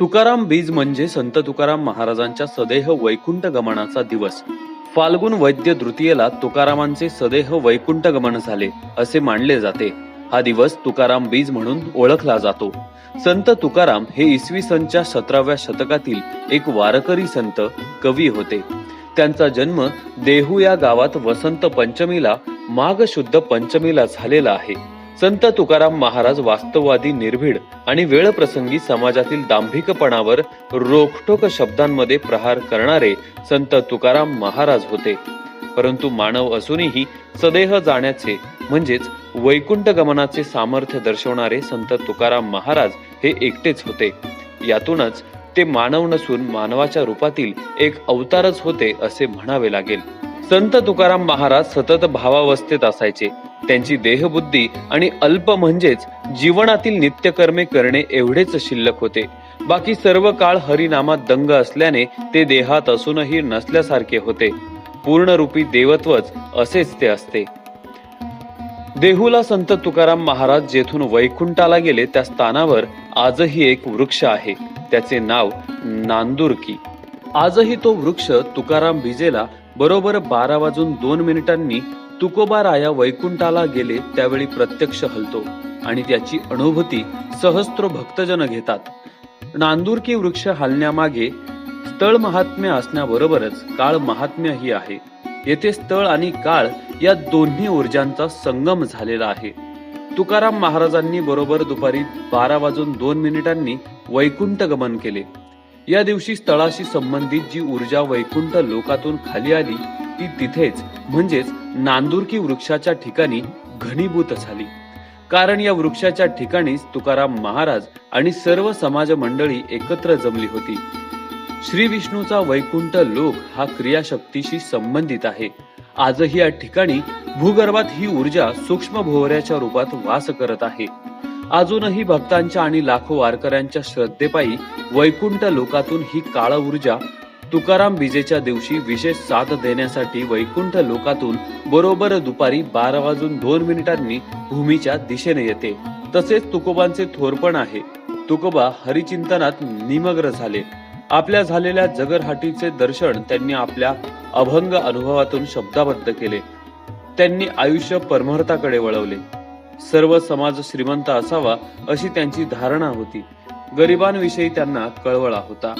तुकाराम बीज म्हणजे संत तुकाराम महाराजांच्या सदेह वैकुंठ गमनाचा दिवस. फाल्गुन वैद्य तृतीयेला तुकारामांचे सदेह वैकुंठ गमन झाले असे मानले जाते. हा दिवस तुकाराम बीज म्हणून ओळखला जातो. संत तुकाराम हे इसवी सनच्या सतराव्या शतकातील एक वारकरी संत कवी होते. त्यांचा जन्म देहू या गावात वसंत पंचमीला माघ शुद्ध पंचमीला झालेला आहे. संत तुकाराम महाराज वास्तववादी निर्भीड आणि वेळप्रसंगी समाजातील दांभिकपणावर रोखठोक शब्दांमध्ये प्रहार करणारे संत तुकाराम महाराज होते. परंतु मानव असूनही सदेह जाण्याचे म्हणजेच वैकुंठ गमनाचे सामर्थ्य दर्शवणारे संत तुकाराम महाराज हे एकटेच होते. यातूनच ते मानव नसून मानवाच्या रूपातील एक अवतारच होते असे म्हणावे लागेल. संत तुकाराम महाराज सतत भावावस्थेत असायचे. त्यांची देहबुद्धी आणि अल्प म्हणजेच जीवनातील नित्यकर्मे करणे एवढेच शिल्लक होते. बाकी सर्व काळ हरिनामात दंग असल्याने ते देहात असूनही नसल्यासारखे होते. पूर्णरूपी देवत्वच असेच ते असते. देहूला संत तुकाराम महाराज जेथून वैकुंठाला गेले त्या स्थानावर आजही एक वृक्ष आहे. त्याचे नाव नांदुरकी. आजही तो वृक्ष तुकाराम भिजेला बरोबर बारा वाजून दोन मिनिटांनी तुकोबा राया वैकुंठाला गेले त्यावेळी प्रत्यक्ष हलतो आणि त्याची अनुभूती सहस्त्र भक्तजन घेतात. नांदुरकी वृक्ष हालण्यामागे स्थळ महात्म्य असण्याबरोबरच काळ महात्म्यही आहे. येथे स्थळ आणि काळ या दोन्ही ऊर्जांचा संगम झालेला आहे. तुकाराम महाराजांनी बरोबर दुपारी बारा वाजून दोन मिनिटांनी वैकुंठ गमन केले. या दिवशी स्थळाशी संबंधित जी ऊर्जा वैकुंठ लोकातून खाली आली ती तिथेच म्हणजेच नांदुरकी वृक्षाच्या ठिकाणी घनीभूत झाली. कारण या वृक्षाच्या ठिकाणीच तुकाराम महाराज आणि सर्व समाज मंडळी एकत्र जमली होती. श्री विष्णूचा वैकुंठ लोक हा क्रियाशक्तीशी संबंधित आहे. आजही या ठिकाणी भूगर्भात ही ऊर्जा सूक्ष्म भोवऱ्याच्या रूपात वास करत आहे. अजूनही भक्तांच्या आणि लाखो वारकऱ्यांच्या श्रद्धेपायी वैकुंठ लोकातून ही काळ ऊर्जा तुकाराम बीजेच्या दिवशी विशेष साथ देण्यासाठी वैकुंठ लोकातून बरोबर दुपारी बारा वाजून दोन मिनिटांनी भूमीच्या दिशेने येते. तसेच तुकोबांचे थोरपण आहे. तुकोबा हरिचिंतनात निमग्न झाले. आपल्या झालेल्या जगरहाटीचे दर्शन त्यांनी आपल्या अभंग अनुभवातून शब्दाबद्ध केले. त्यांनी आयुष्य परमार्थाकडे वळवले. सर्व समाज श्रीमंत असावा अशी त्यांची धारणा होती. गरिबांविषयी त्यांना कळवळा होता.